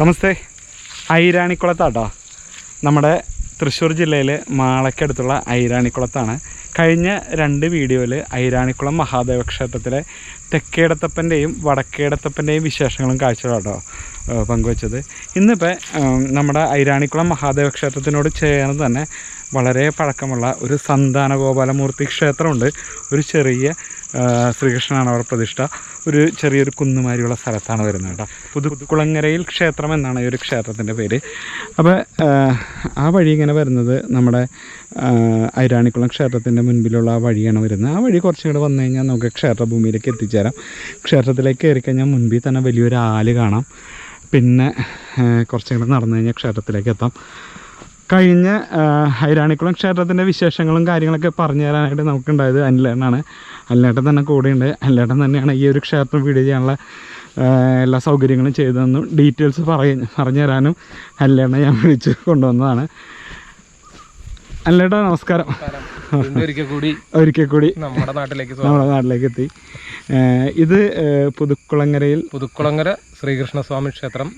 നമസ്തേ. ഐരാണിക്കുളത്താട്ടോ നമ്മുടെ തൃശ്ശൂർ ജില്ലയിൽ മാളയ്ക്കടുത്തുള്ള ഐരാണിക്കുളത്താണ് കഴിഞ്ഞ രണ്ട് വീഡിയോയിൽ ഐരാണിക്കുളം മഹാദേവ ക്ഷേത്രത്തിലെ തെക്കേടത്തപ്പന്റെയും വടക്കേടത്തപ്പന്റെയും വിശേഷങ്ങളും കാഴ്ചകളാട്ടോ പങ്കുവച്ചത്. ഇന്നിപ്പോൾ നമ്മുടെ ഐരാണിക്കുളം മഹാദേവ ക്ഷേത്രത്തിനോട് ചേർന്ന് തന്നെ വളരെ പഴക്കമുള്ള ഒരു സന്താന ഗോപാലമൂർത്തി ക്ഷേത്രമുണ്ട്. ഒരു ചെറിയ ശ്രീകൃഷ്ണനാണ് അവർ പ്രതിഷ്ഠ. ഒരു ചെറിയൊരു കുന്നുമാരിയുള്ള സ്ഥലത്താണ് വരുന്നത് കേട്ടോ. പുതുക്കുളങ്ങരയിൽ ക്ഷേത്രം എന്നാണ് ഈ ഒരു ക്ഷേത്രത്തിന്റെ പേര്. അപ്പോൾ ആ വഴി ഇങ്ങനെ വരുന്നത് നമ്മുടെ ഐരാണിക്കുളം ക്ഷേത്രത്തിന്റെ മുൻപിലുള്ള ആ വഴിയാണ് വരുന്നത്. ആ വഴി കുറച്ചും കൂടെ വന്നു കഴിഞ്ഞാൽ നമുക്ക് ക്ഷേത്രഭൂമിയിലേക്ക് എത്തിച്ചേരാം. ക്ഷേത്രത്തിലേക്ക് കയറി കഴിഞ്ഞാൽ മുൻപിൽ തന്നെ വലിയൊരു ആൽ കാണാം. പിന്നെ കുറച്ചും കൂടെ നടന്നു കഴിഞ്ഞാൽ ക്ഷേത്രത്തിലേക്ക് എത്താം. കഴിഞ്ഞ ഹൈരാണിക്കുളം ക്ഷേത്രത്തിന്റെ വിശേഷങ്ങളും കാര്യങ്ങളൊക്കെ പറഞ്ഞു തരാനായിട്ട് നമുക്കുണ്ടായത് അനിലേട്ടനാണ്. അനിലേട്ടൻ തന്നെ കൂടെയുണ്ട്. അനിലേട്ടൻ തന്നെയാണ് ഈ ഒരു ക്ഷേത്രം വീഡിയോ ചെയ്യാനുള്ള എല്ലാ സൗകര്യങ്ങളും ചെയ്തതെന്നും ഡീറ്റെയിൽസ് പറയ പറഞ്ഞു തരാനും അനിലേട്ടനെ ഞാൻ വിളിച്ച് കൊണ്ടുവന്നതാണ്. അനിലേട്ടാ നമസ്കാരം. ഒരിക്കൽ കൂടി ഒരിക്കൽ കൂടി നമ്മുടെ നാട്ടിലേക്ക് നമ്മുടെ നാട്ടിലേക്ക് എത്തി ഇത് പുതുക്കുളങ്ങരയിൽ പുതുക്കുളങ്ങര ശ്രീകൃഷ്ണസ്വാമി ക്ഷേത്രം.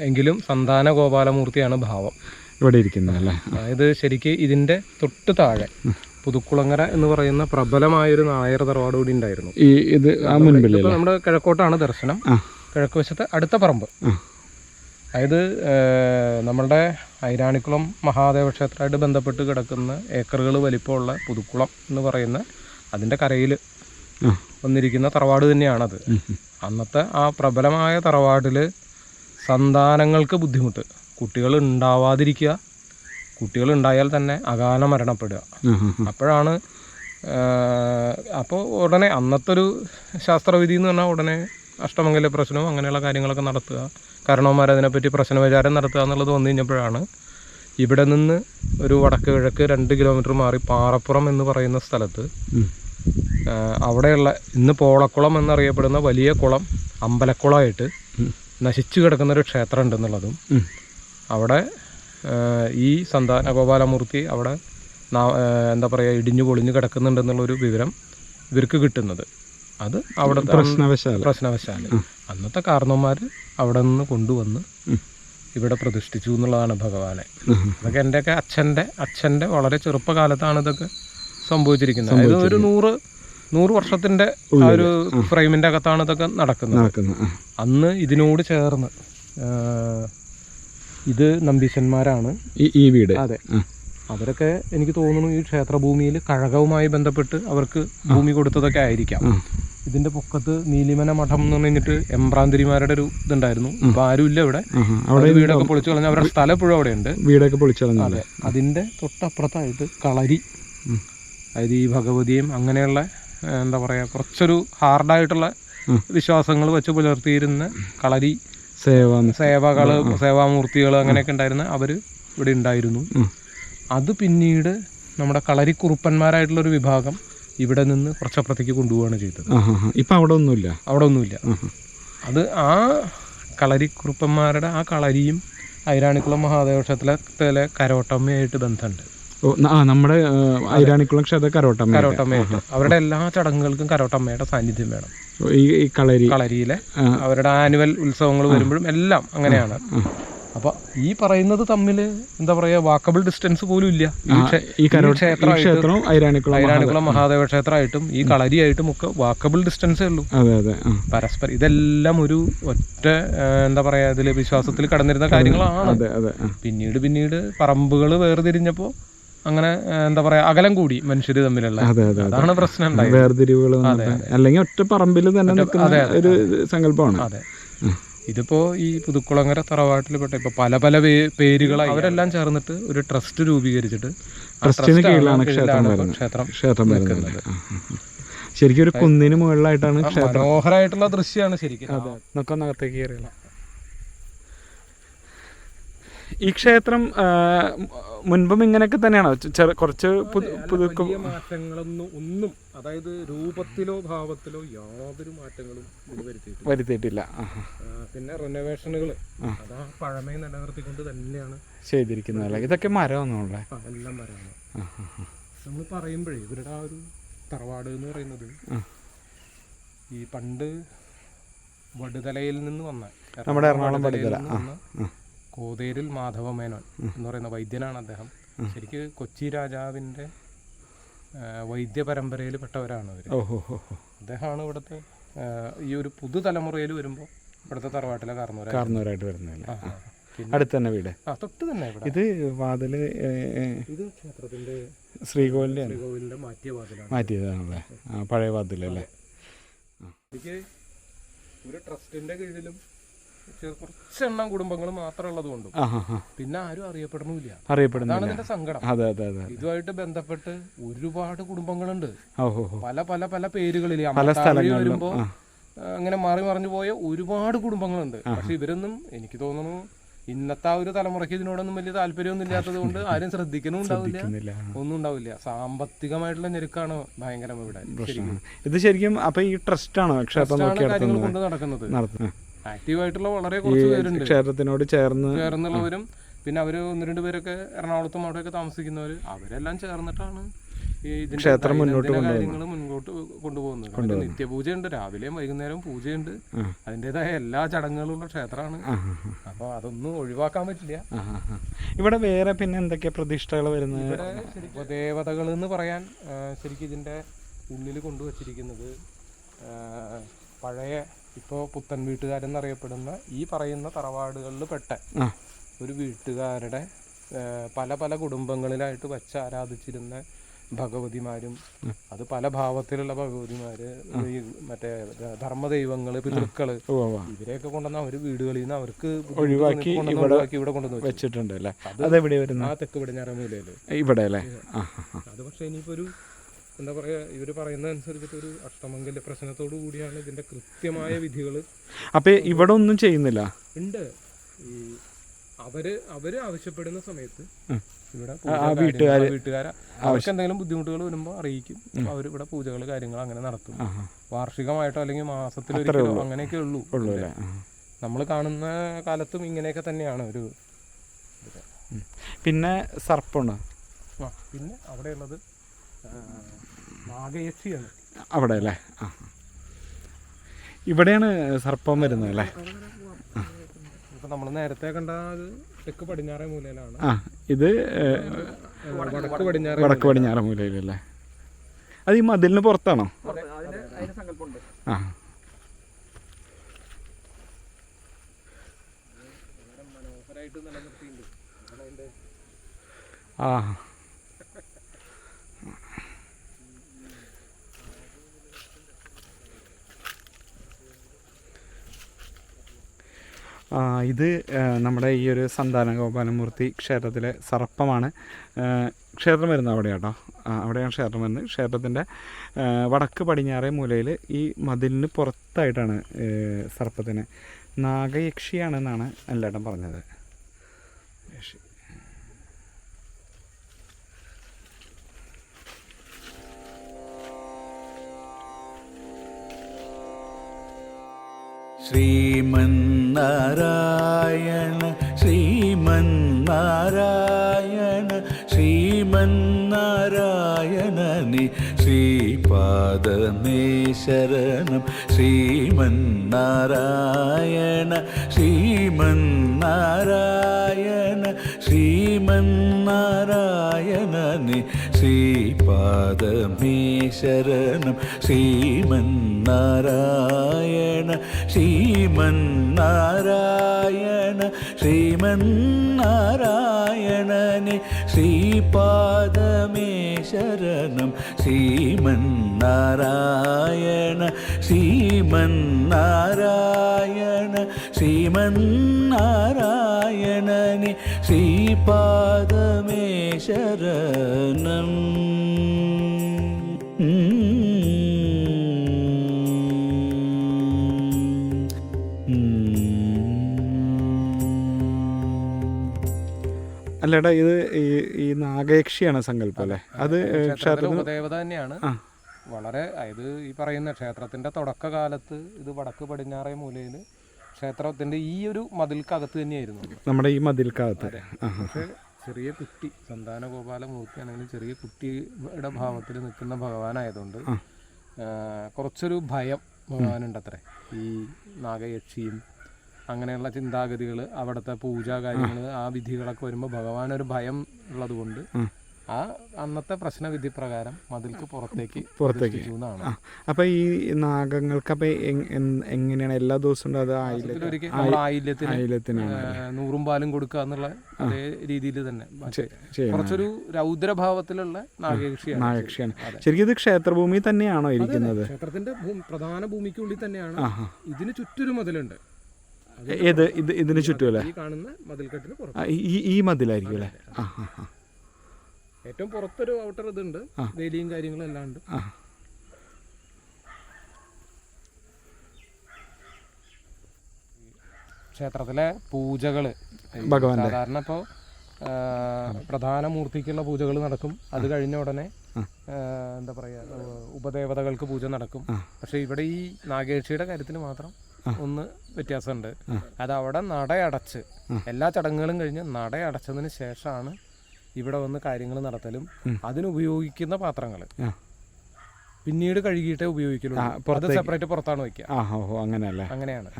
എങ്കിലും സന്താന ഗോപാലമൂർത്തിയാണ് ഭാവം. ഇവിടെ ഇരിക്കുന്നത് അല്ലേ? അതായത് ശരിക്ക് ഇതിന്റെ തൊട്ട് താഴെ പുതുക്കുളങ്ങര എന്ന് പറയുന്ന പ്രബലമായൊരു നായർ തറവാട് കൂടി ഉണ്ടായിരുന്നു. ഈ ഇത് നമ്മുടെ കിഴക്കോട്ടാണ് ദർശനം. കിഴക്ക് വശത്ത് അടുത്ത പറമ്പ്. അതായത് നമ്മളുടെ ഐരാണിക്കുളം മഹാദേവ ക്ഷേത്രമായിട്ട് ബന്ധപ്പെട്ട് കിടക്കുന്ന ഏക്കറുകൾ വലിപ്പമുള്ള പുതുക്കുളം എന്ന് പറയുന്ന അതിന്റെ കരയിൽ വന്നിരിക്കുന്ന തറവാട് തന്നെയാണത്. അന്നത്തെ ആ പ്രബലമായ തറവാട്ടിൽ സന്താനങ്ങൾക്ക് ബുദ്ധിമുട്ട്. കുട്ടികൾ ഉണ്ടാവാതിരിക്കുക. കുട്ടികൾ ഉണ്ടായാൽ തന്നെ അകാല മരണപ്പെടുക. അപ്പോഴാണ് അപ്പോൾ ഉടനെ അന്നത്തെ ഒരു ശാസ്ത്രവിധി എന്ന് പറഞ്ഞാൽ ഉടനെ അഷ്ടമംഗല പ്രശ്നവും അങ്ങനെയുള്ള കാര്യങ്ങളൊക്കെ നടത്തുക. കാരണവന്മാർ അതിനെപ്പറ്റി പ്രശ്നവിചാരം നടത്തുക എന്നുള്ളത് വന്നു കഴിഞ്ഞപ്പോഴാണ് ഇവിടെ നിന്ന് ഒരു വടക്ക് കിഴക്ക് രണ്ട് കിലോമീറ്റർ മാറി പാറപ്പുറം എന്ന് പറയുന്ന സ്ഥലത്ത് അവിടെയുള്ള ഇന്ന് പോളക്കുളം എന്നറിയപ്പെടുന്ന വലിയ കുളം അമ്പലക്കുളമായിട്ട്. നശിച്ചു കിടക്കുന്ന ഒരു ക്ഷേത്രം ഉണ്ടെന്നുള്ളതും അവിടെ ഈ സന്താന ഗോപാലമൂർത്തി അവിടെ എന്താ പറയുക ഇടിഞ്ഞു പൊളിഞ്ഞു കിടക്കുന്നുണ്ടെന്നുള്ളൊരു വിവരം ഇവർക്ക് കിട്ടുന്നത്. അത് അവിടെ പ്രശ്നവശാല. പ്രശ്നവശാൽ. അന്നത്തെ കാരണവന്മാർ അവിടെ നിന്ന് കൊണ്ടുവന്ന് ഇവിടെ പ്രതിഷ്ഠിച്ചു എന്നുള്ളതാണ് ഭഗവാനെ. അതൊക്കെ എന്റെയൊക്കെ അച്ഛന്റെ അച്ഛന്റെ വളരെ ചെറുപ്പകാലത്താണ് ഇതൊക്കെ സംഭവിച്ചിരിക്കുന്നത്. അതായത് ഒരു നൂറ് നൂറ് വർഷത്തിന്റെ ആ ഒരു ഫ്രെയിമിന്റെ അകത്താണ് ഇതൊക്കെ നടക്കുന്നത്. നടക്കുന്നു അന്ന് ഇതിനോട് ചേർന്ന് ഇത് നമ്പീശന്മാരാണ്. ഈ വീട്. അതെ. അവരൊക്കെ എനിക്ക് തോന്നുന്നു ഈ ക്ഷേത്രഭൂമിയിൽ കഴകവുമായി ബന്ധപ്പെട്ട് അവർക്ക് ഭൂമി കൊടുത്തതൊക്കെ ആയിരിക്കാം. ഇതിന്റെ പൊക്കത്ത് നീലിമന മഠം എന്ന് പറഞ്ഞിട്ട് എംബ്രാന്തിരിമാരുടെ ഒരു ഇതുണ്ടായിരുന്നു. ഇപ്പൊ ആരും ഇല്ല ഇവിടെ. അവിടെ വീടൊക്കെ പൊളിച്ചു കളഞ്ഞ അവരുടെ സ്ഥലം ഇപ്പോഴും അവിടെ ഉണ്ട് വീടൊക്കെ പൊളിച്ചളഞ്ഞല്ലേ അതെ. അതിന്റെ തൊട്ടപ്പുറത്തായിട്ട് കളരി. അതായത് ഈ ഭഗവതിയും അങ്ങനെയുള്ള എന്താ പറയുക കുറച്ചൊരു ഹാർഡായിട്ടുള്ള. വിശ്വാസങ്ങൾ വെച്ച് പുലർത്തിയിരുന്ന കളരി സേവ സേവകൾ സേവാമൂർത്തികൾ അങ്ങനെയൊക്കെ ഉണ്ടായിരുന്ന അവർ ഇവിടെ ഉണ്ടായിരുന്നു. അത് പിന്നീട് നമ്മുടെ കളരി കുറുപ്പന്മാരായിട്ടുള്ള ഒരു വിഭാഗം ഇവിടെ നിന്ന് കുറച്ചപ്പുറത്തേക്ക് കൊണ്ടുപോവുകയാണ് ചെയ്തത്. ഇപ്പം അവിടെ ഒന്നുമില്ല? അവിടെ ഒന്നുമില്ല. അത് ആ കളരിക്കുറുപ്പന്മാരുടെ ആ കളരിയും ഐരാണിക്കുളം മഹാദേവക്ഷേത്രത്തിലെ കരോട്ടമ്മയായിട്ട് ബന്ധമുണ്ട്. ആ നമ്മുടെ ഐരാണിക്കുളം ക്ഷേത്ര കരോട്ടമ്മ കരോട്ടമ്മയായിട്ട് അവരുടെ എല്ലാ ചടങ്ങുകൾക്കും കരോട്ടമ്മയുടെ സാന്നിധ്യം വേണം. ഈ കളരി. കളരിയിലെ അവരുടെ ആനുവൽ ഉത്സവങ്ങൾ വരുമ്പോഴും എല്ലാം അങ്ങനെയാണ്. അപ്പൊ ഈ പറയുന്നത് തമ്മിൽ എന്താ പറയാ വാക്കബിൾ ഡിസ്റ്റൻസ് പോലും ഇല്ല. ഈ ക്ഷേ- ഈ ഈ കരോട്ട ഈ ക്ഷേത്രമായിട്ടും ക്ഷേത്രവും ഐരാണിക്കുളം മഹാദേവ ക്ഷേത്രമായിട്ടും ഈ കളരിയായിട്ടും ഒക്കെ വാക്കബിൾ ഡിസ്റ്റൻസേ ഉള്ളൂ. പരസ്പരം ഇതെല്ലാം ഒരു ഒറ്റ എന്താ പറയാ ഇതിൽ വിശ്വാസത്തിൽ കടന്നിരുന്ന കാര്യങ്ങളാണ്. പിന്നീട് പിന്നീട് പറമ്പുകൾ വേർതിരിഞ്ഞപ്പോ അങ്ങനെ എന്താ പറയാ അകലം കൂടി മനുഷ്യര് തമ്മിലുള്ള. അതെ അതെ അതാണ് പ്രശ്നം വേർതിരിവുകൾ അല്ലെങ്കിൽ ഒറ്റ പറമ്പിൽ തന്നെ നിൽക്കുന്ന ഒരു സങ്കല്പമാണ്. അതെ. ഇതിപ്പോ ഈ പുതുക്കുളങ്ങര തറവാട്ടിൽ പെട്ട ഇപ്പൊ പല പല പേരുകളായി. അവരെല്ലാം ചേർന്നിട്ട് ഒരു ട്രസ്റ്റ് രൂപീകരിച്ചിട്ട് ട്രസ്റ്റിന് കീഴിലാണ് ക്ഷേത്രം ക്ഷേത്രം. ശരിക്കും ഒരു കുന്നിന് മുകളിലായിട്ടാണ് ക്ഷേത്രം. മനോഹരമായിട്ടുള്ള ദൃശ്യമാണ് ശരിക്കും. നമുക്കൊന്നകത്തേക്ക് കയറിയില്ല ഈ ക്ഷേത്രം മുൻപും ഇങ്ങനെയൊക്കെ തന്നെയാണോ? ചെറു കുറച്ച് പുതു- പുതുക്കും മാറ്റങ്ങളൊന്നും ഒന്നും അതായത് രൂപത്തിലോ ഭാവത്തിലോ യാതൊരു മാറ്റങ്ങളും വരുത്തിയിട്ടില്ല. പിന്നെ റിനോവേഷനുകൾ അതാ പഴമയെ നിലനിർത്തിക്കൊണ്ട് തന്നെയാണ്. ചെയ്തിരിക്കുന്നത് ഇതൊക്കെ മരമൊന്നുമുള്ളേ ഉള്ളത് എല്ലാം മരമാണ്. നമ്മൾ പറയുമ്പോഴേ ഇവരുടെ ആ ഒരു തറവാട് എന്ന് പറയുന്നത് ഈ പണ്ട് വടുതലയിൽ നിന്ന് വന്ന നമ്മുടെ എറണാകുളം നിന്ന് കോതേരിൽ മാധവമേനോൻ എന്ന് പറയുന്ന വൈദ്യനാണ് അദ്ദേഹം. ശരിക്ക് കൊച്ചി രാജാവിന്റെ വൈദ്യ പരമ്പരയിൽ പെട്ടവരാണ് അവർ അദ്ദേഹമാണ് ഇവിടുത്തെ ഈ ഒരു പുതുതലമുറയിൽ വരുമ്പോൾ ഇവിടുത്തെ തറവാട്ടിലെ കാരണവരാണ് കാർന്നവരായിട്ട് വരുന്നില്ല അടുത്ത് തന്നെ വീട്? ആ തൊട്ട് തന്നെ ഇവിടെ. ഇത് വാതിൽ ഇത് ക്ഷേത്രത്തിന്റെ ശ്രീകോവിലിന്റെ ശ്രീകോവിലിന്റെ മാറ്റിയ വാതിലാണ്. മാറ്റിയതാണല്ലേ? പഴയ വാതിലല്ലേ? എനിക്ക് ഒരു ട്രസ്റ്റിന്റെ കീഴിലും കുറച്ചെണ്ണം കുടുംബങ്ങൾ മാത്രമുള്ളത് കൊണ്ടും പിന്നെ ആരും അറിയപ്പെടണമില്ല അറിയപ്പെടുന്നതാണ് ഇതിന്റെ സങ്കടം. അതെ അതെ അതെ ഇതുമായിട്ട് ബന്ധപ്പെട്ട് ഒരുപാട് കുടുംബങ്ങളുണ്ട്. പല പല പല പേരുകളിൽ പല വരുമ്പോ അങ്ങനെ മാറി മറിഞ്ഞു പോയ ഒരുപാട് കുടുംബങ്ങളുണ്ട്. പക്ഷെ ഇവരൊന്നും എനിക്ക് തോന്നുന്നു ഇന്നത്തെ ആ ഒരു തലമുറയ്ക്ക് ഇതിനോടൊന്നും വലിയ താല്പര്യമൊന്നും ഇല്ലാത്തത് കൊണ്ട് ആരും ശ്രദ്ധിക്കണവും ഉണ്ടാവില്ല. ഒന്നും ഉണ്ടാവില്ല. സാമ്പത്തികമായിട്ടുള്ള ഞെരുക്കാണ് ഭയങ്കരം ഇവിടെ ഇത് ശരിക്കും അപ്പൊ ഈ ട്രസ്റ്റാണോ ക്ഷേത്രം ആണ് നടത്തുന്നത് കൊണ്ട് നടക്കുന്നത്. ആക്റ്റീവായിട്ടുള്ള വളരെ കുറച്ച് പേരുണ്ട്. ക്ഷേത്രത്തിനോട് ചേർന്ന് ചേർന്നുള്ളവരും പിന്നെ അവർ ഒന്ന് രണ്ട് പേരൊക്കെ എറണാകുളത്തും അവിടെയൊക്കെ താമസിക്കുന്നവർ അവരെല്ലാം ചേർന്നിട്ടാണ് ഈ ക്ഷേത്രം മുന്നോട്ട് കാര്യങ്ങൾ മുൻപോട്ട് കൊണ്ടുപോകുന്നത്. നിത്യപൂജയുണ്ട്. രാവിലെയും വൈകുന്നേരവും പൂജയുണ്ട്. അതിന്റെതായ എല്ലാ ചടങ്ങുകളുള്ള ക്ഷേത്രമാണ്. ആ, ആ, ആ. അപ്പൊ അതൊന്നും ഒഴിവാക്കാൻ പറ്റില്ല. ഇവിടെ വേറെ പിന്നെ എന്തൊക്കെയാ പ്രതിഷ്ഠകൾ വരുന്നത്? ഇപ്പൊ ദേവതകൾ എന്ന് പറയാൻ ശരിക്കും ഇതിന്റെ ഉള്ളിൽ കൊണ്ടുവച്ചിരിക്കുന്നത് പഴയ ഇപ്പോൾ പുത്തൻ വീട്ടുകാരെന്നറിയപ്പെടുന്ന ഈ പറയുന്ന തറവാടുകളിൽ പെട്ട ഒരു വീട്ടുകാരുടെ പല പല കുടുംബങ്ങളിലായിട്ട് വച്ച് ആരാധിച്ചിരുന്ന ഭഗവതിമാരും അത് പല ഭാവത്തിലുള്ള ഭഗവതിമാര് ഈ മറ്റേ ധർമ്മദൈവങ്ങൾ പിതൃക്കൾ ഇവരെയൊക്കെ കൊണ്ടുവന്ന അവർ വീടുകളിൽ നിന്ന് അവർക്ക് ഒഴിവാക്കി ഇവിടെ കൊണ്ടുവന്ന് വെച്ചു. വെച്ചിട്ടുണ്ട് അല്ലേ? അത് ആ തെക്ക് പടിഞ്ഞാറ മൂലയിൽ ഇവിടെ അല്ലേ. അത് പക്ഷേ ഇനിയിപ്പോ ഒരു എന്താ പറയാ ഇവർ പറയുന്ന അനുസരിച്ചിട്ട് ഒരു അഷ്ടമംഗല്യ പ്രശ്നത്തോടു കൂടിയാണ് ഇതിന്റെ കൃത്യമായ വിധികൾ അപ്പൊ ഇവിടെ ഒന്നും ചെയ്യുന്നില്ല? ഉണ്ട്. ഈ അവർ അവർ ആവശ്യപ്പെടുന്ന സമയത്ത് ഇവിടെ വീട്ടുകാര് വീട്ടുകാരെ. അവർക്ക് എന്തെങ്കിലും ബുദ്ധിമുട്ടുകൾ വരുമ്പോൾ അറിയിക്കും. അവർ ഇവിടെ പൂജകൾ കാര്യങ്ങൾ അങ്ങനെ നടത്തും. വാർഷികമായിട്ടോ അല്ലെങ്കിൽ മാസത്തിലൊരിക്കലോ അങ്ങനെയൊക്കെ ഉള്ളൂ. നമ്മൾ കാണുന്ന കാലത്തും ഇങ്ങനെയൊക്കെ തന്നെയാണ് ഒരു പിന്നെ സർപ്പുണ്ട് പിന്നെ അവിടെയുള്ളത് അവിടെ അല്ലേ? ആ. ഇവിടെയാണ് സർപ്പം വരുന്നത് അല്ലേ? നമ്മൾ നേരത്തെ കണ്ട തെക്ക് പടിഞ്ഞാറേ മൂലയിലാണ്. ആ ഇത് വടക്ക് പടിഞ്ഞാറ വടക്ക് പടിഞ്ഞാറ് മൂലയിലല്ലേ അത് ഈ മതിലിന് പുറത്താണോ? ആ. ആ. ഇത് നമ്മുടെ ഈ ഒരു സന്താന ഗോപാലമൂർത്തി ക്ഷേത്രത്തിലെ സർപ്പമാണ്. ക്ഷേത്രം വരുന്നത് അവിടെ കേട്ടോ അവിടെയാണ് ക്ഷേത്രം വരുന്നത്. ക്ഷേത്രത്തിന്റെ വടക്ക് പടിഞ്ഞാറേ മൂലയിൽ ഈ മതിലിന് പുറത്തായിട്ടാണ് സർപ്പത്തിന്. നാഗയക്ഷിയാണെന്നാണ് എല്ലായിടം പറഞ്ഞത്. ശ്രീമന്നാരായണ ശ്രീമന്നാരായണ ശ്രീമന്നാരായണനി ശ്രീപാദമേ ശരണം ശ്രീമന്നാരായണ ശ്രീമന്നാരായണ ശ്രീമന്നാരായണനി ശ്രീപാദമേ ശരണം ശ്രീമന്നാരായണ ശ്രീമന്നാരായണ ശ്രീമന്നാരായണനെ ശ്രീപാദമേ ശരണം. ശ്രീമന്നാരായണ ശ്രീമന്നാരായണ ശ്രീമന്നാരായണനെ ശ്രീപാദമേ ശരണം. അല്ലേടാ ഇത് ഈ ഈ നാഗേക്ഷിയാണ് സങ്കല്പം അല്ലേ? അത് ഉപദേവത തന്നെയാണ്. വളരെ അതായത് ഈ പറയുന്ന ക്ഷേത്രത്തിന്റെ തുടക്കകാലത്ത് ഇത് വടക്ക് പടിഞ്ഞാറേ മൂലയിൽ ക്ഷേത്രത്തിന്റെ ഈ ഒരു മതിൽക്കകത്ത് തന്നെയായിരുന്നു നമ്മുടെ ഈ മതിൽക്കകത്ത്. ചെറിയ കുട്ടി സന്താന ഗോപാല മൂർത്തിയാണെങ്കിലും ചെറിയ കുട്ടിയുടെ ഭാവത്തിൽ നിൽക്കുന്ന ഭഗവാനായതുകൊണ്ട് കുറച്ചൊരു ഭയം ഭഗവാനുണ്ടത്രേ. ഈ നാഗയക്ഷിയും അങ്ങനെയുള്ള ചിന്താഗതികൾ അവിടുത്തെ പൂജ കാര്യങ്ങൾ ആ വിധികളൊക്കെ വരുമ്പോൾ ഭഗവാൻ ഒരു ഭയം ഉള്ളത് കൊണ്ട് ആ അന്നത്തെ പ്രശ്നവിധി പ്രകാരം മതിൽക്ക് പുറത്തേക്ക് പുറത്തേക്ക്. അപ്പം ഈ നാഗങ്ങൾക്ക് അപ്പൊ എങ്ങനെയാണ് എല്ലാ ദിവസവും അത് ആയില്യത്തിന് നൂറും പാലും കൊടുക്കുക എന്നുള്ള അതേ രീതിയിൽ തന്നെ. കുറച്ചൊരു രൗദ്രഭാവത്തിലുള്ള നാഗയക്ഷിയാണ് നാഗക്ഷിയാണ് ശരിക്കും ഇത് ക്ഷേത്രഭൂമി തന്നെയാണോ ഇരിക്കുന്നത്? ക്ഷേത്രത്തിന്റെ പ്രധാന ഭൂമിക്കുള്ളിൽ തന്നെയാണ്. ഇതിന് ചുറ്റൊരു മതിലുണ്ട്. ഏത് ഇത് ഇതിന് ചുറ്റുമല്ലേ? ഈ കാണുന്ന മതിൽക്കെട്ടിന് പുറത്ത്. ഈ ഈ മതിലായിരിക്കും അല്ലേ? ആ ആ ആ ഏറ്റവും പുറത്തൊരു ഔട്ടർ ഇതുണ്ട്. വേലിയും കാര്യങ്ങളും എല്ലാം ഉണ്ട്. ആ. ക്ഷേത്രത്തിലെ പൂജകൾ. ഭഗവാന്റെ. സാധാരണ ഇപ്പോൾ പ്രധാന മൂർത്തിക്കുള്ള പൂജകൾ നടക്കും. അത് കഴിഞ്ഞ ഉടനെ എന്താ പറയാ ഉപദേവതകൾക്ക് പൂജ നടക്കും. പക്ഷെ ഇവിടെ ഈ നാഗേക്ഷിയുടെ കാര്യത്തിൽ മാത്രം ഒന്ന് വ്യത്യാസമുണ്ട്. അത് അവിടെ നടയടച്ച്. എല്ലാ ചടങ്ങുകളും കഴിഞ്ഞ് നടയടച്ചതിന് ശേഷമാണ് ഇവിടെ വന്ന് കാര്യങ്ങൾ നടത്തലും. അതിനുപയോഗിക്കുന്ന പാത്രങ്ങൾ പിന്നീട് കഴുകിയിട്ടേ ഉപയോഗിക്കുള്ളൂ. അത് സെപ്പറേറ്റ് പുറത്താണ് വെക്കുക അങ്ങനെയല്ലേ? അങ്ങനെയാണ്.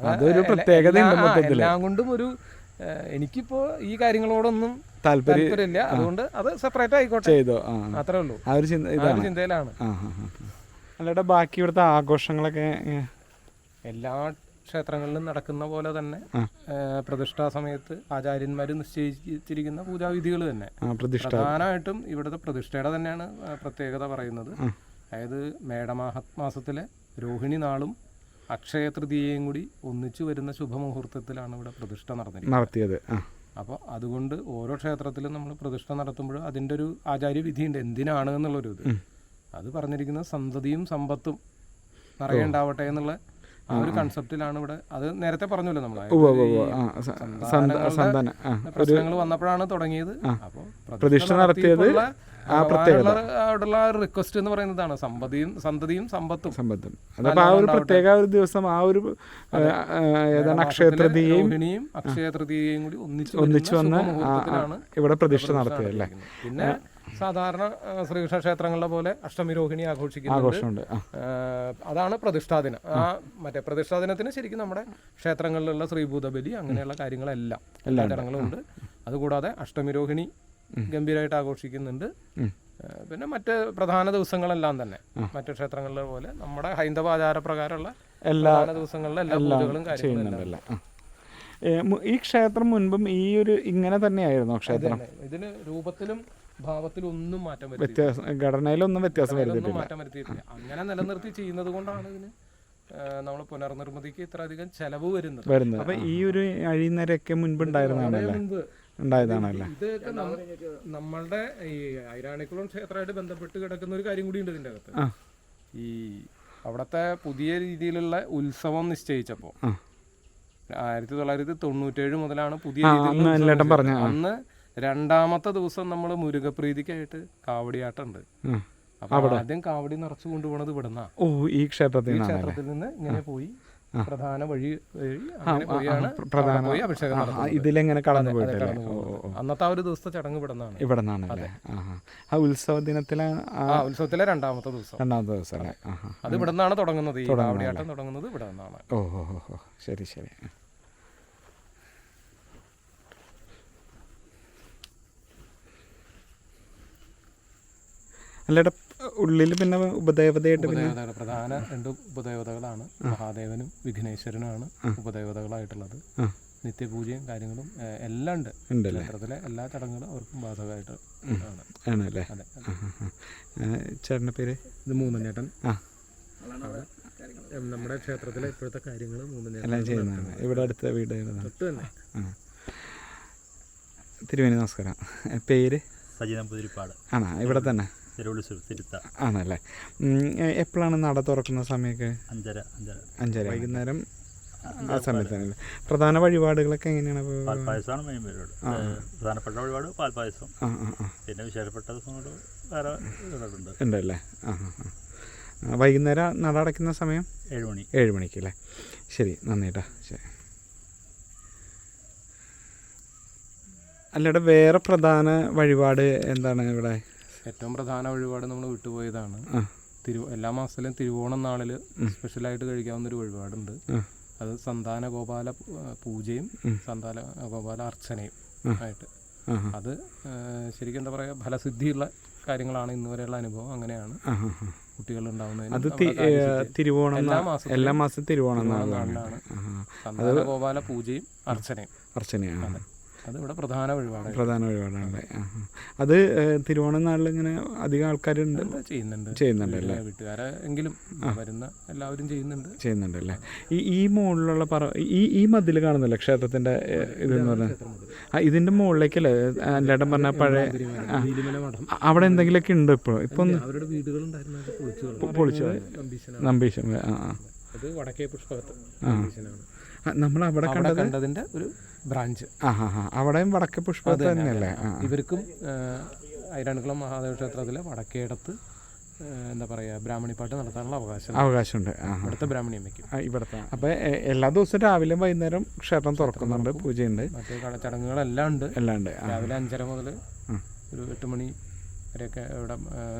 അതൊരു പ്രത്യേകത എല്ലാ- കൊണ്ടും ഒരു എനിക്കിപ്പോ ഈ കാര്യങ്ങളോടൊന്നും താല്പര്യമില്ല. അതുകൊണ്ട് അത് സെപ്പറേറ്റ് ആയിക്കോട്ടെ. ചെയ്തോ? അത്രേ ഉള്ളൂ. ആ ഒരു ചിന്തയിലാണ്. അല്ലടാ ബാക്കി ഇവിടുത്തെ ആഘോഷങ്ങളൊക്കെ എല്ലാ ക്ഷേത്രങ്ങളിലും നടക്കുന്ന പോലെ തന്നെ. പ്രതിഷ്ഠാ സമയത്ത് ആചാര്യന്മാർ നിശ്ചയിച്ചിരിക്കുന്ന പൂജാവിധികൾ തന്നെ. പ്രധാനമായിട്ടും ഇവിടുത്തെ പ്രതിഷ്ഠയുടെ തന്നെയാണ് പ്രത്യേകത പറയുന്നത്. അതായത് മേടമാസത്തിലെ രോഹിണി നാളും അക്ഷയ തൃതീയയും കൂടി ഒന്നിച്ചു വരുന്ന ശുഭമുഹൂർത്തത്തിലാണ് ഇവിടെ പ്രതിഷ്ഠ നടന്നിരിക്കുന്നത്. നടത്തിയത് അപ്പോൾ അതുകൊണ്ട് ഓരോ ക്ഷേത്രത്തിലും നമ്മൾ പ്രതിഷ്ഠ നടത്തുമ്പോൾ അതിന്റെ ഒരു ആചാര്യവിധിയുണ്ട്. എന്തിനാണ് എന്നുള്ളൊരു ഇത്. അത് പറഞ്ഞിരിക്കുന്ന സന്തതിയും സമ്പത്തും നിറയുണ്ടാവട്ടെ എന്നുള്ള ആ ഒരു കൺസെപ്റ്റിലാണ് ഇവിടെ. അത് നേരത്തെ പറഞ്ഞല്ലോ നമ്മൾ സന്താന പ്രശ്നങ്ങൾ വന്നപ്പോഴാണ് തുടങ്ങിയത്. അപ്പോൾ പ്രതിഷ്ഠ നടത്തിയത് ആ പ്രത്യേകത. അവിടെയുള്ള ഒരു റിക്വസ്റ്റ് എന്ന് പറയുന്നതാണ് സമ്പതിയും സന്തതിയും സമ്പത്തും. സമ്പത്തും. അതപ്പോൾ ആ ഒരു പ്രത്യേക ഒരു ദിവസം ആ ഒരു ഏതാണ് അക്ഷയ തൃതീയയും അക്ഷയ തൃതീയയും കൂടി ഒന്നിച്ച് ഒന്നിച്ചു വന്ന് ഇവിടെ പ്രതിഷ്ഠ നടത്തിയത് അല്ലേ പിന്നെ സാധാരണ ശ്രീകൃഷ്ണ ക്ഷേത്രങ്ങളിലെ പോലെ അഷ്ടമി രോഹിണി ആഘോഷിക്കുന്നുണ്ട്. അതാണ് പ്രതിഷ്ഠാ ദിനം. ആ മറ്റേ പ്രതിഷ്ഠാ ദിനത്തിന് ശരിക്കും നമ്മുടെ ക്ഷേത്രങ്ങളിലുള്ള ശ്രീഭൂതബലി അങ്ങനെയുള്ള കാര്യങ്ങളെല്ലാം എല്ലാ ചടങ്ങുകളും ഉണ്ട്. അതുകൂടാതെ അഷ്ടമി രോഹിണി ഗംഭീരമായിട്ട് ആഘോഷിക്കുന്നുണ്ട്. പിന്നെ മറ്റ് പ്രധാന ദിവസങ്ങളെല്ലാം തന്നെ. മറ്റു ക്ഷേത്രങ്ങളിലെ പോലെ നമ്മുടെ ഹൈന്ദവ ആചാരപ്രകാരമുള്ള എല്ലാ ദിവസങ്ങളിലെ എല്ലാ പൂജകളും കാര്യങ്ങളും ഈ ക്ഷേത്രം മുൻപും ഈ ഒരു ഇങ്ങനെ തന്നെയായിരുന്നു ക്ഷേത്രം. ഇതിന് രൂപത്തിലും ഭാവത്തിലും ഒന്നും മാറ്റം വ്യത്യാസം ഘടനയിലൊന്നും വ്യത്യാസം വരുത്തിയിട്ടില്ല. മാറ്റം വരുത്തിയിട്ടില്ല. അങ്ങനെ നിലനിർത്തി ചെയ്യുന്നത് കൊണ്ടാണ് ഇതിന് നമ്മൾ പുനർനിർമ്മിതിക്ക് ഇത്ര അധികം ചെലവ് വരുന്നത്. വരുന്നത്. അപ്പൊ ഈ ഒരു അഴിനരൊക്കെ മുൻപ് ഉണ്ടായിരുന്നതാണല്ലേ മുൻപ് ഉണ്ടായതാണല്ലേ? ഇതൊക്കെ നമ്മ- നമ്മളുടെ ഈ ഐരാണിക്കുളം ക്ഷേത്രമായിട്ട് ബന്ധപ്പെട്ട് കിടക്കുന്ന ഒരു കാര്യം കൂടി ഉണ്ട് ഇതിന്റെ അകത്ത്. ഈ അവിടുത്തെ പുതിയ രീതിയിലുള്ള ഉത്സവം നിശ്ചയിച്ചപ്പോൾ. ആയിരത്തി തൊള്ളായിരത്തി തൊണ്ണൂറ്റേഴ് മുതലാണ് പുതിയ രീതിയിലുള്ള അന്ന് രണ്ടാമത്തെ ദിവസം നമ്മൾ മുരുകപ്രീതിക്കായിട്ട് കാവടിയാട്ടുണ്ട്. ഉണ്ട് അപ്പൊ ആദ്യം കാവടി നിറച്ചു കൊണ്ടുപോണത് ഇവിടുന്ന. ഓ ഈ ക്ഷേത്രത്തിൽ ക്ഷേത്രത്തിൽ നിന്ന് ഇങ്ങനെ പോയി പ്രധാന വഴി പോയാണ് പോയി അഭിഷേകം ഇതിലെങ്ങനെ കടന്നു പോയിട്ടല്ലേ. അന്നത്തെ ആ ഒരു ദിവസത്തെ ചടങ്ങ് ഇവിടുന്നാണ്. ഇവിടെ നിന്നാണല്ലേ ആ ഉത്സവ ദിനത്തിലെ ഉത്സവത്തിലെ രണ്ടാമത്തെ ദിവസം. രണ്ടാമത്തെ ദിവസം അല്ലേ അത് ഇവിടെ നിന്നാണ് തുടങ്ങുന്നത്. ഈ കാവടിയാട്ടം തുടങ്ങുന്നത് ഇവിടെ നിന്നാണ് ഓ. ശരി ശരി. അല്ലട ഉള്ളിൽ പിന്നെ ഉപദേവതയായിട്ട് പിന്നെ ഉപദേവതകൾ പ്രധാന രണ്ട് ഉപദേവതകളാണ്. മഹാദേവനും വിഘ്നേശ്വരനുമാണ് ഉപദേവതകളായിട്ടുള്ളത്. നിത്യപൂജയും കാര്യങ്ങളും എല്ലാം ഉണ്ട്. ഉണ്ടല്ലേ? ക്ഷേത്രത്തിലെ എല്ലാ ചടങ്ങുകളും അവർക്കും ബാധകമായിട്ട് ആണ് ആണല്ലേ? അതെ ചേട്ടന്റെ പേര്? ഇത് മൂന്നഞ്ഞേട്ടൻ ആ. നമ്മുടെ ക്ഷേത്രത്തിലെ ഇപ്പോഴത്തെ കാര്യങ്ങൾ മൂന്നഞ്ഞേട്ടൻ എല്ലാം ചെയ്യുന്നതാണ്. ഇവിടെ അടുത്ത വീട് ഏതാണ്? തൊട്ട് തന്നെ. ആ. തിരുവേനി നമസ്കാരം. പേര്? സജിതം പുതിരിപ്പാട്. ആണോ? ഇവിടെ തന്നെ. തിരുവള്ളി തിരുത്ത ആണല്ലേ? എപ്പോഴാണ് നട തുറക്കുന്ന സമയമൊക്കെ? അഞ്ചര അഞ്ചര. അഞ്ചര വൈകുന്നേരം? ആ സമയത്താണല്ലേ പ്രധാന വഴിപാടുകളൊക്കെ എങ്ങനെയാണ് പാൽപ്പായസമാണ് മെയിൻ പരിപാടി. പ്രധാനപ്പെട്ട വഴിപാട് പാൽപ്പായസം പിന്നെ വിശേഷപ്പെട്ട ദിവസങ്ങൾ വേറെ ഉണ്ട് ഉണ്ടല്ലേ? ആ വൈകുന്നേരം നട അടയ്ക്കുന്ന സമയം? ഏഴ് മണി. ഏഴ് മണിക്ക് അല്ലേ? ശരി നന്ദിട്ടാ ശരി. അല്ലടെ വേറെ പ്രധാന വഴിപാട് എന്താണ് ഇവിടെ? ഏറ്റവും പ്രധാന വഴിപാട് നമ്മൾ വിട്ടുപോയതാണ്. തിരു എല്ലാ മാസത്തിലും തിരുവോണം നാളിൽ സ്പെഷ്യലായിട്ട് കഴിക്കാവുന്ന ഒരു വഴിപാടുണ്ട്. അത് സന്താന ഗോപാല പൂജയും സന്താന ഗോപാല അർച്ചനയും ആയിട്ട്. അത് ശരിക്കും എന്താ പറയുക ഫലസിദ്ധിയുള്ള കാര്യങ്ങളാണ് ഇന്ന് വരെയുള്ള അനുഭവം. അങ്ങനെയാണ്. കുട്ടികൾ അത് തിരുവോണം എല്ലാ മാസം തിരുവോണം നാളിലാണ്. സന്താന ഗോപാല പൂജയും അർച്ചനയും. അർച്ചനയാണ്. അത് ഇവിടെ പ്രധാന വഴിപാട് പ്രധാന വഴിപാടാണ്. ആഹാ. അത് തിരുവോണം നാളിൽ ഇങ്ങനെ അധികം ആൾക്കാരുണ്ട്? ചെയ്യുന്നുണ്ട്. ചെയ്യുന്നുണ്ട് അല്ലേ? വീട്ടുകാരെ എങ്കിലും വരുന്ന എല്ലാവരും ചെയ്യുന്നുണ്ട്. ചെയ്യുന്നുണ്ട് അല്ലേ? ഈ ഈ മുകളിലുള്ള പറ ഈ ഈ മതിൽ കാണുന്നില്ല ക്ഷേത്രത്തിന്റെ ഇതെന്ന് പറഞ്ഞാൽ? ആ ഇതിന്റെ മുകളിലേക്കല്ലേ? ലേട്ടൻ പറഞ്ഞ പഴയ അവിടെ എന്തെങ്കിലുമൊക്കെ ഉണ്ട് ഇപ്പോൾ ഇപ്പൊ അവരുടെ പൊളിച്ചു കളഞ്ഞു. പൊളിച്ചു നമ്പീശനാണ്. നമ്പീശം ആ അത് വടക്കേ പുഷ്പകത്ത് നമ്മൾ അവിടെ കണ്ടതിന്റെ ഒരു ബ്രാഞ്ച്. അവിടെയും വടക്കേ പുഷ്പ തന്നെയല്ലേ? ഇവർക്കും ഐരാണിക്കുളം മഹാദേവ ക്ഷേത്രത്തിലെ വടക്കേടത്ത് എന്താ പറയാ ബ്രാഹ്മണിപ്പാട്ട് നടത്താനുള്ള അവകാശം. അവകാശമുണ്ട്. ഇവിടുത്തെ ബ്രാഹ്മണി അമ്മയ്ക്ക്. ഇവിടുത്തെ. അപ്പോൾ എല്ലാ ദിവസവും രാവിലെയും വൈകുന്നേരം ക്ഷേത്രം തുറക്കുന്നുണ്ട് പൂജയുണ്ട്. മറ്റു ചടങ്ങുകളെല്ലാം ഉണ്ട്. എല്ലാം ഉണ്ട്. രാവിലെ അഞ്ചര മുതൽ ഒരു എട്ട് മണി വരെയൊക്കെ ഇവിടെ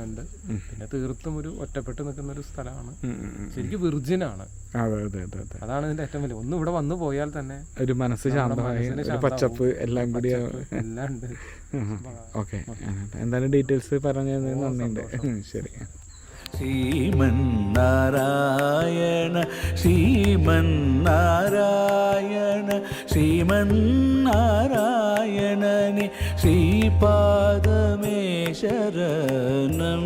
ഉണ്ട്. പിന്നെ തീർത്തും ഒരു ഒറ്റപ്പെട്ട് നിൽക്കുന്ന ഒരു സ്ഥലമാണ്. ശരിക്കും വിർജിനാണ്. അതെ അതെ അതെ അതെ. അതാണ് ഇതിന്റെ ഏറ്റവും വലിയ. ഒന്ന് ഇവിടെ വന്നു പോയാൽ തന്നെ ഒരു മനസ്സ് ശാന്തമായി പച്ചപ്പ് എല്ലാം കൂടി എല്ലാം ഉണ്ട്. ഓക്കെ. എന്തായാലും ഡീറ്റെയിൽസ് പറഞ്ഞു നന്ദിയുണ്ട്. ശരി. ശ്രീമന്നാരായണ ശ്രീമന്നാരായണ ശ്രീമന്നാരായണനി ശ്രീപാദമേ ശരണം.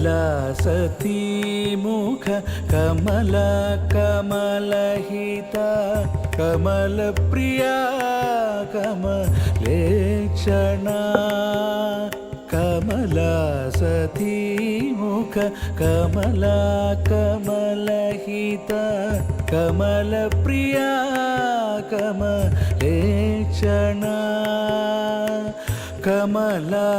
कमला सतीमुख कमला कमलहिता कमलप्रिया कमलेक्षणा कमला सतीमुख कमला कमलहिता कमलप्रिया कमला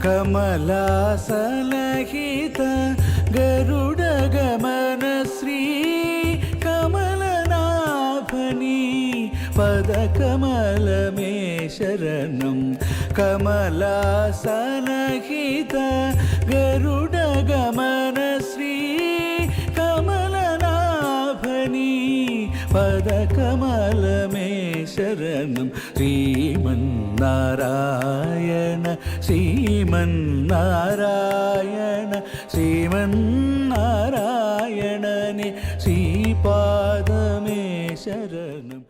सलहिता कमला सलहिता गरुडगमन श्री कमलनाभनी पदकमलमे शरणं कमला सलहिता गरुडगमन श्री कमलनाभनी पदकमलमे शरणं ശ്രീമന്നാരായണ ശ്രീമന്നാരായണ ശ്രീമന്നാരായണനെ ശ്രീപാദമേ ശരണം